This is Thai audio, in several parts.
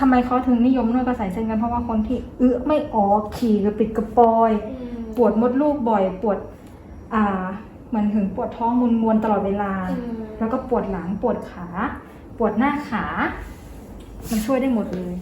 ทำไมเขาถึงนิยมนวดกระสายเส้นกันเพราะว่าคนที่เอื้อไม่ออกขี่กระปิดกระปอย ปวดมดลูกบ่อยปวด อ่าเหมือนถึงปวดท้องมวนมวนๆตลอดเวลา แล้วก็ปวดหลังปวดขา ปวดหน้าขา มันช่วยได้หมดเลย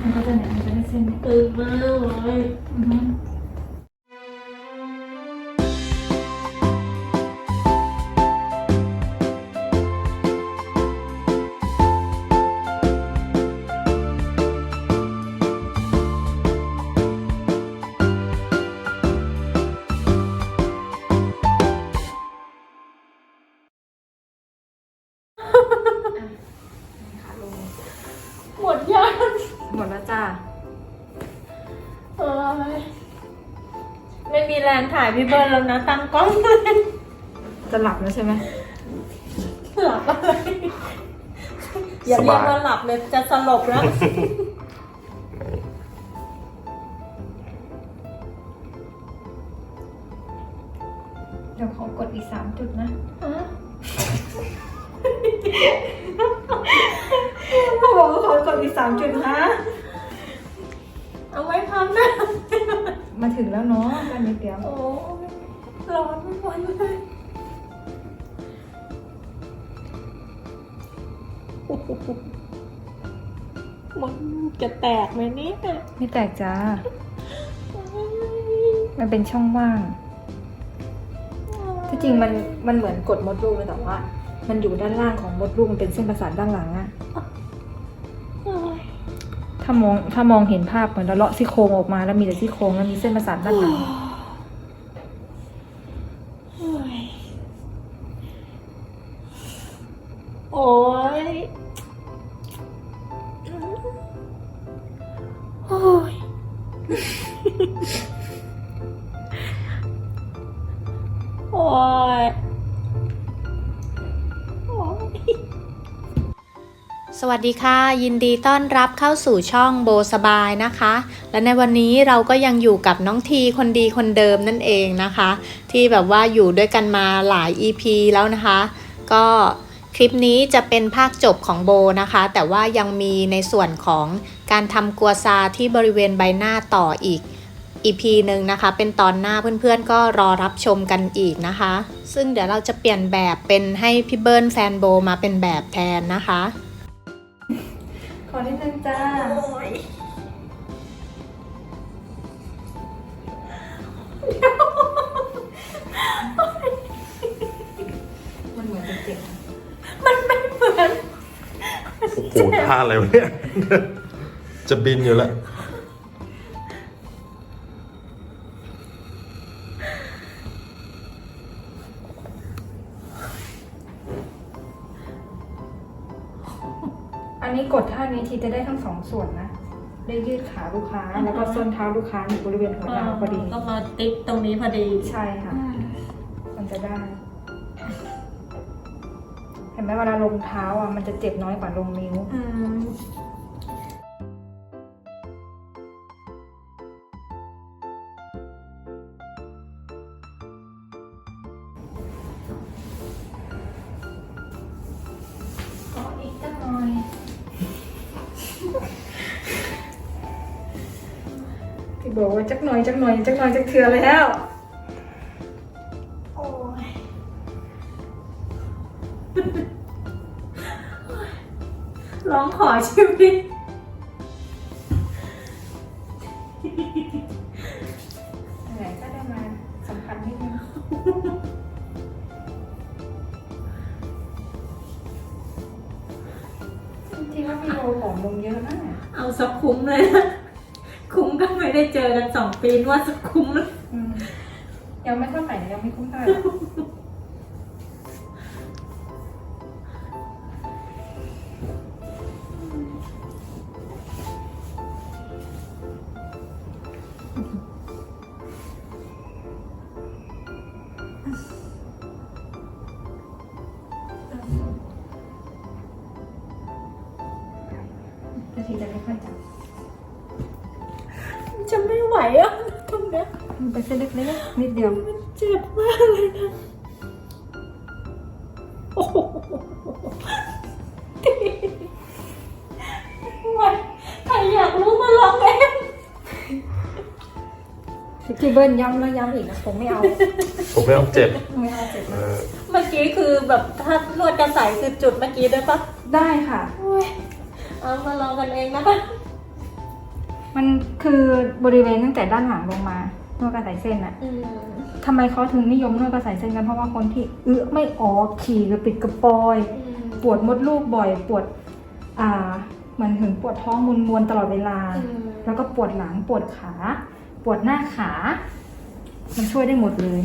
มันก็จะเนี่ยมันจะได้เส้นตื่นมาเลยายพี่เบิร์ดแล้วนะตั้งกล้องเลยจะหลับแล้วใช่ไหมหลับอะไรอย่าเรียกว่าหลับเลยจะสลบแล้ว เดี๋ยวขอกดอีกสามจุดนะเขาบอกว่าขอกดอีกสามจุดนะ เอาไว้พันนะ มาถึงแล้วเนาะกันนิดเดียว โอ้ยร้อนไม่ไหวเลยมันจะแตกไหมเนี่ยไม่แตกจ้า มันเป็นช่องว่าง ที่จริงมันมันเหมือนกดมดลูกเลยแต่ว่า มันอยู่ด้านล่างของมดลูกมันเป็นเส้นประสาทด้านหลังอะโอ้ยถ้ามองถ้ามองเห็นภาพเหมือนเราเลาะซี่โครงออกมาแล้วมีแต่ซี่โครงแล้วมีเส้นประสาทด้านหลังโอ้ยโอ้ยโอ้ย สวัสดีค่ะ ยินดีต้อนรับเข้าสู่ช่องโบสบายนะคะ และในวันนี้เราก็ยังอยู่กับน้องทีคนดีคนเดิมนั่นเองนะคะ ที่แบบว่าอยู่ด้วยกันมาหลาย EP แล้วนะคะ ก็คลิปนี้จะเป็นภาคจบของโบนะคะ แต่ว่ายังมีในส่วนของการทำกัวซาที่บริเวณใบหน้าต่ออีก EP หนึ่งนะคะ เป็นตอนหน้าเพื่อนๆ ก็รอรับชมกันอีกนะคะ ซึ่งเดี๋ยวเราจะเปลี่ยนแบบเป็นให้พี่เบิร์นแฟนโบมาเป็นแบบแทนนะคะ ขอนิดนึงจ้า มันเหมือนจะเจ็บมันไม่เหมือน โอ้โหท่าอะไรวะเนี่ย จะบินอยู่แล้ว นนี้กดท่านี้ทีจะได้ทั้งสองส่วนนะ ได้ยืดขาลูกค้า แล้วก็ส้นเท้าลูกค้าอยู่บริเวณหัวดาวพอดี ก็มาติ๊กตรงนี้พอดี ใช่ค่ะ มันจะได้ เห็นไหมเวลาลงเท้าอะมันจะเจ็บน้อยกว่าลงนิ้วอืมขออีกสักหน่อย ที่บอกว่าจักหน่อยจักหน่อยจักหน่อยจักเถื่อแล้วโอ้ยร้องขอชีวิต จริงๆว่าพี่โบผอมลงเยอะนะเอาสักคุ้มเลยนะ คุ้มก็ไม่ได้เจอกันสองปีนว่าสักคุ้มเลย อืมยังไม่เท่าไหร่ยังไม่คุ้มเท่าไหร่ ทีจะไม่ค่อยจำจะไม่ไหวอะตรงเนี้ยมันเป็นเส้นเล็กๆนิดเดียวเจ็บมากเลยนะโอ้โหใครอยากรู้มาลองเองพี่เบิ้ลย้ำแล้วย้ำอีกนะผมไม่เอา ผมไม่เอาเจ็บ ไม่เอาเจ็บเมื่อกี้คือแบบถ้านวดกระสายคือจุดเมื่อกี้ได้ปะได้ค่ะ เอามาลองกันเองนะคะมันคือบริเวณตั้งแต่ด้านหลังลงมานวดกระสายเส้นอะอืมทำไมเขาถึงนิยมนวดกระสายเส้นกันเพราะว่าคนที่เอื้อไม่ออกขี่กระปิดกระปอย อืมปวดมดลูกบ่อยปวด อ่าเหมือนถึงปวดท้องมวนมวนๆตลอดเวลา อืมแล้วก็ปวดหลังปวดขา ปวดหน้าขา มันช่วยได้หมดเลย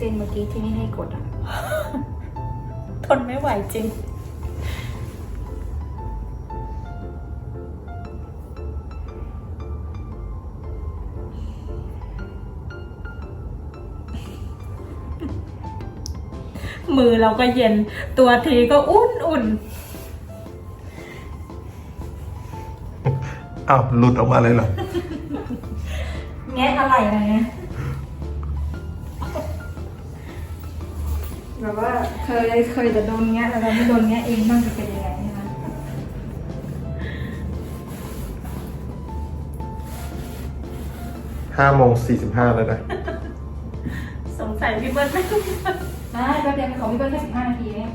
เส้นเมื่อกี้ที่ไม่ให้กดอะ ทนไม่ไหวจริง มือเราก็เย็น ตัวทีก็อุ่นอุ่นอ้าวหลุดออกมาเลยเหรอ แงะอะไรนะเนี่ย แบบว่าเคยเคยจะโดนแงะแล้วไม่โดนแงะเองบ้างจะเป็นยังไงนะคะห้าโมงสี่สิบห้าแล้วนะ สงสัยพี่เบิ้ลไม่ได้ก็เดียวเป็นของพี่เบิ้ลแค่สิบห้านาทีเอง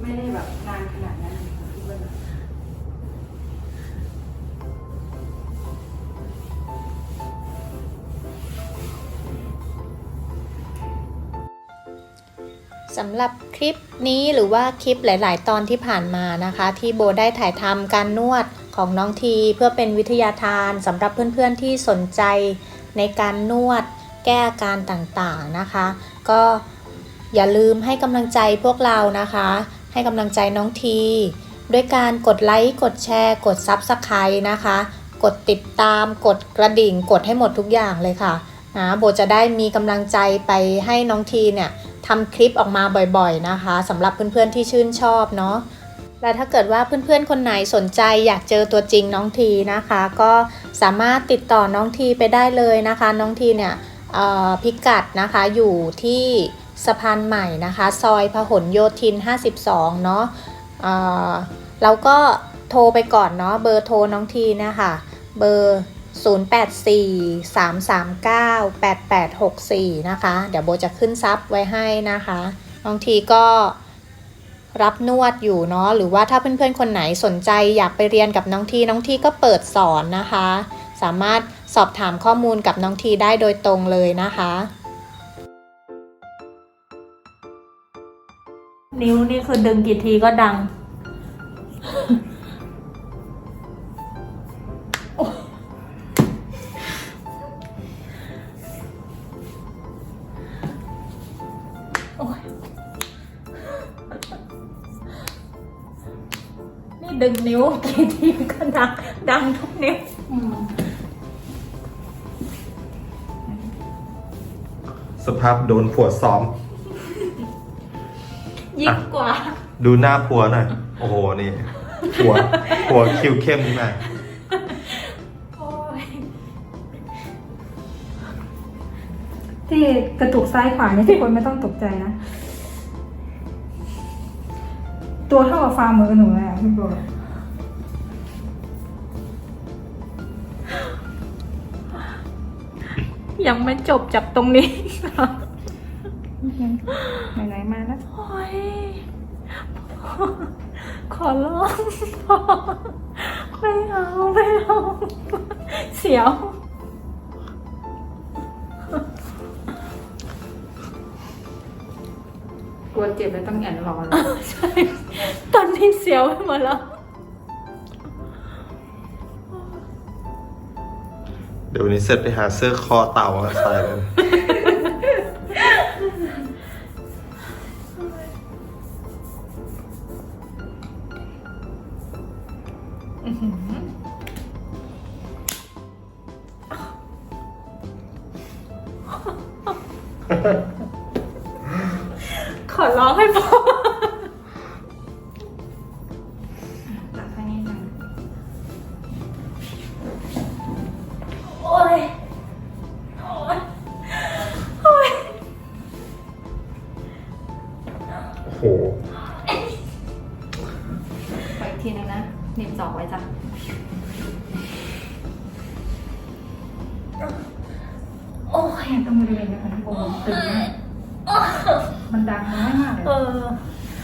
ไม่ได้แบบนานขนาดนั้นค่ะพี่เบิ้ล สำหรับคลิปนี้หรือว่าคลิปหลาย ๆ ตอนที่ผ่านมานะคะ ที่โบได้ถ่ายทำการนวดของน้องทีเพื่อเป็นวิทยาทานสำหรับเพื่อน ๆ ที่สนใจในการนวดแก้อาการต่างๆนะคะ ก็อย่าลืมให้กำลังใจพวกเรานะคะ ให้กำลังใจน้องทีด้วยการกดไลค์กดแชร์ กด Subscribe นะคะ กดติดตามกดกระดิ่ง กดให้หมดทุกอย่างเลยค่ะนะโบจะได้มีกำลังใจไปให้น้องทีเนี่ย ทำคลิปออกมาบ่อยๆนะคะสำหรับเพื่อนๆที่ชื่นชอบเนาะและถ้าเกิดว่าเพื่อนๆ คนไหนสนใจอยากเจอตัวจริงน้องทีนะคะ ก็สามารถติดต่อน้องทีไปได้เลยนะคะ น้องทีเนี่ยพิกัดนะคะอยู่ที่สะพานใหม่นะคะ ซอยพหลโยธิน 52 เนาะเอ่อเราก็โทรไปก่อนเนาะเบอร์โทรน้องทีนะคะเบอร์ 0843398864 นะคะ เดี๋ยวโบจะขึ้นซับไว้ให้นะคะ บางทีก็รับนวดอยู่เนาะ หรือว่าถ้าเพื่อนๆ คนไหนสนใจอยากไปเรียนกับน้องที น้องทีก็เปิดสอนนะคะ สามารถสอบถามข้อมูลกับน้องทีได้โดยตรงเลยนะคะ นิ้วนี่คือดึงกี่ทีก็ดัง งนิ้วกี่ทีก็ดังดังทุกนิ้วอืมสภาพโดนผัวซ้อม ยิ่งกว่า ดูหน้าผัวหน่อย โอ้โห นี่ ผัว ผัวคิวเข้มนี่มาโอ้ยที่กระตุกซ้ายขวานี่ทุกคนไม่ต้องตกใจนะ ตัวเท่ากับฝ่ามือหนูเลยอะพี่โบ ยังไม่จบจากตรงนี้ไหนๆมาแล้วโอ้ยขอร้องพอไม่เอาไม่เอาเสียวกลัวเจ็บเลยต้องแอนรอเลยใช่ ตอนนี้เสียวไปหมดแล้ว ดี๋ยววันนี้เสร็จไปหาเสื้อคอเต่ามาใส่เลยขอร้องให้พอ มตึงมากมันดังน้อยมากเลยเออ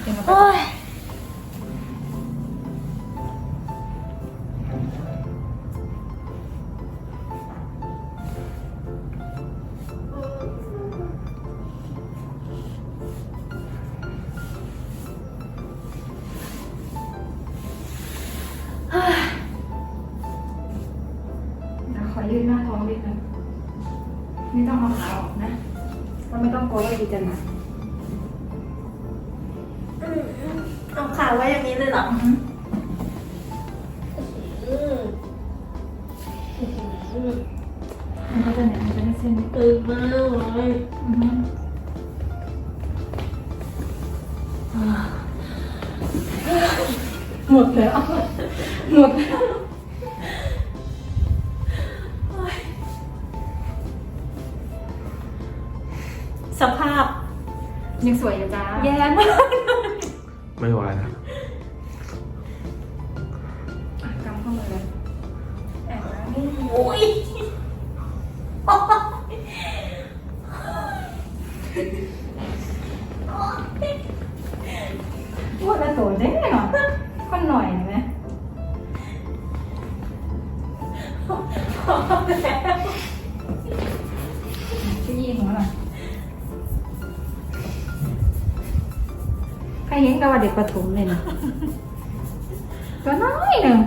เดี๋ยวมันก็โอ้ย เอาขาไว้อย่างนี้เลยเหรออือฮึอืมอืมมันก็จะเนี่ยมันจะได้เส้นตึงมากเลยอือฮึหมดแล้วหมดแล้วสภาพยังสวยอยู่จ้าแย่มาก ไม่ไหวแล้วอะกำเข้ามาเลยแอบนะนี่โอ้ยพูดแล้วโสดได้เหรอก็ ก็ว่าเด็กประถมเลยนะตัวน้อยหนึ่ง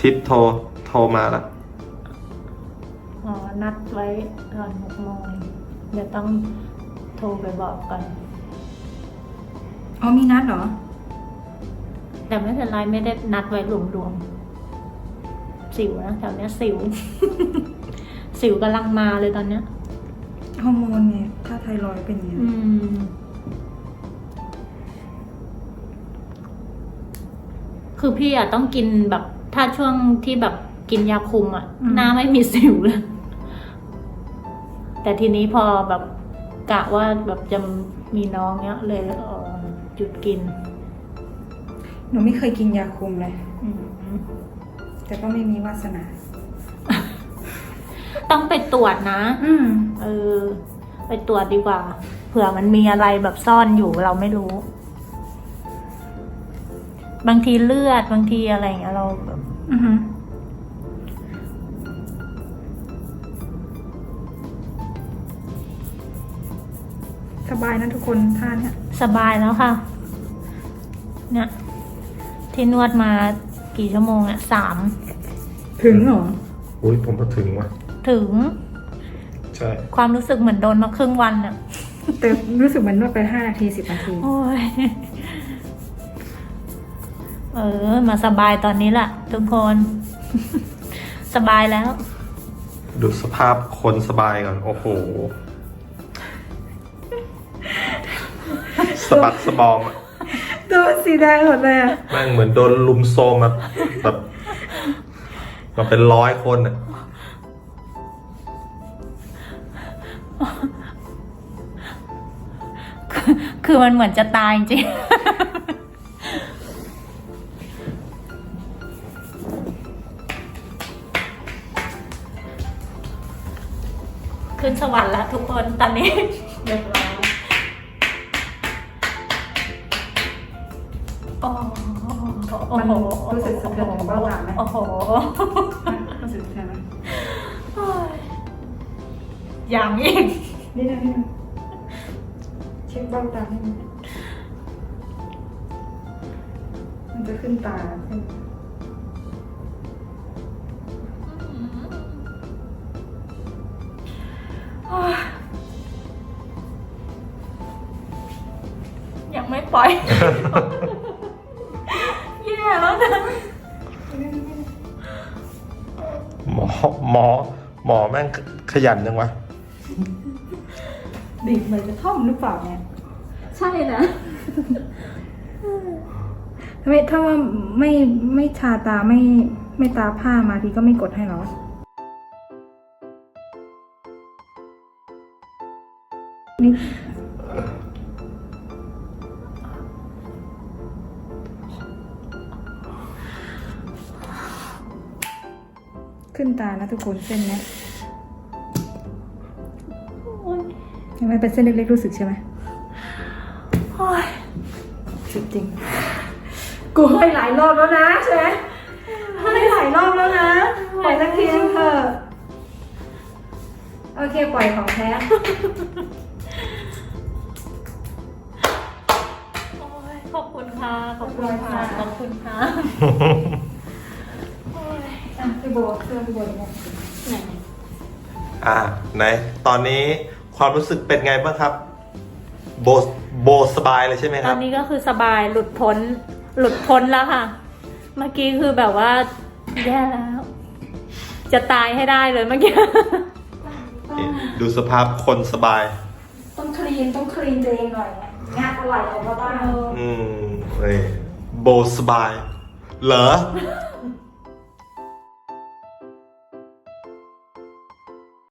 ทิปโทรโทรมาแล้วอ๋อ นัดไว้ตอนหกโมงเดี๋ยวต้องโทรไปบอกก่อน อ๋อมีนัดเหรอ แต่ไม่เป็นไรไม่ได้นัดไว้รวมๆ สิวนะแถวเนี้ยสิว สิวกำลังมาเลยตอนเนี้ยฮอร์โมนไงถ้าไทรอยด์เป็นอย่างนี้อืม คือพี่อะต้องกินแบบ ถ้าช่วงที่แบบกินยาคุมอะหน้าไม่มีสิวเลย แต่ทีนี้พอแบบกะว่าแบบจะมีน้องเนี้ยเลยเออหยุดกิน หนูไม่เคยกินยาคุมเลย อืมแต่ก็ไม่มีวาสนา ต้องไปตรวจนะ อืมเออ ไปตรวจดีกว่า เผื่อมันมีอะไรแบบซ่อนอยู่เราไม่รู้ บางทีเลือดบางทีอะไรอย่างเงี้ยเราแบบ อือฮึส บายนะทุกคนท่าเนี่ยสบายแล้วค่ะ เนี่ย ที่นวดมากี่ชั่วโมงเนี่ยสามถึงเหรอ อุ้ยผมก็ถึงว่ะ ถึง ใช่ ความรู้สึกเหมือนโดนมาครึ่งวันอะแต่รู้สึกเหมือนนวดไปห้านาทีสิบนาที โอ้ย เออ มาสบายตอนนี้แหละทุกคน สบายแล้ว ดูสภาพคนสบายก่อน โอ้โห สะบักสะบอมอะตัวสีแดงหมดเลยอะแม่งเหมือนโดนลุมโซมมาแบบมาเป็นร้อยคนอะคือมันเหมือนจะตายจริง ขึ้นสวรรค์แล้วทุกคนตอนนี้ เรียบร้อย มันโหรู้สึกสะเทือนถึงเบ้าหลังไหมโอ้โหรู้สึกใช่ไหมอย่างอีกนี่นะนี่นะเช็คเบ้าตาให้มันมันจะขึ้นตาขึ้นยังไม่ปล่อย หมอหมอ หมอแม่งขยันจังวะเบีบเหมือนกระท่อมหรือเปล่าเนี่ยใช่นะทำไมถ้าว่าไม่ไม่ชาตาไม่ไม่ตาผ้ามาทีก็ไม่กดให้เหรอนี่ ขึ้นตานะทุกคนเส้นเนี้ยโอ้ยยังไม่เป็นเส้นเล็กๆรู้สึกใช่ไหมโอ้ยสุดจริง กูให้หลายรอบแล้วนะใช่ไหมให้หลายรอบแล้วนะปล่อยสักทีนึงเถอะโอเคปล่อยของแท้โอ้ยขอบคุณค่ะ ขอบคุณค่ะ ขอบคุณค่ะโอ้ยอะ พี่โบเสื้อพี่โบเนี่ยไหนอ่าไหนตอนนี้ความรู้สึกเป็นไงบ้างครับ โบโบสบายเลยใช่ไหมๆคตอรับ นนี้ก็คือสบายหลุดพ้น หลุดพ้นแล้วค่ะ เมื่อกี้คือแบบว่าแย่แล้ว จะตายให้ได้เลยเมื่อกี้ ดูสภาพคนสบาย ต้องคลีนต้องคลีนตัวเองหน่อยเนี่ยงานอะไรออกมาบ้างอืมเอ้ยโบสบาย เหรอ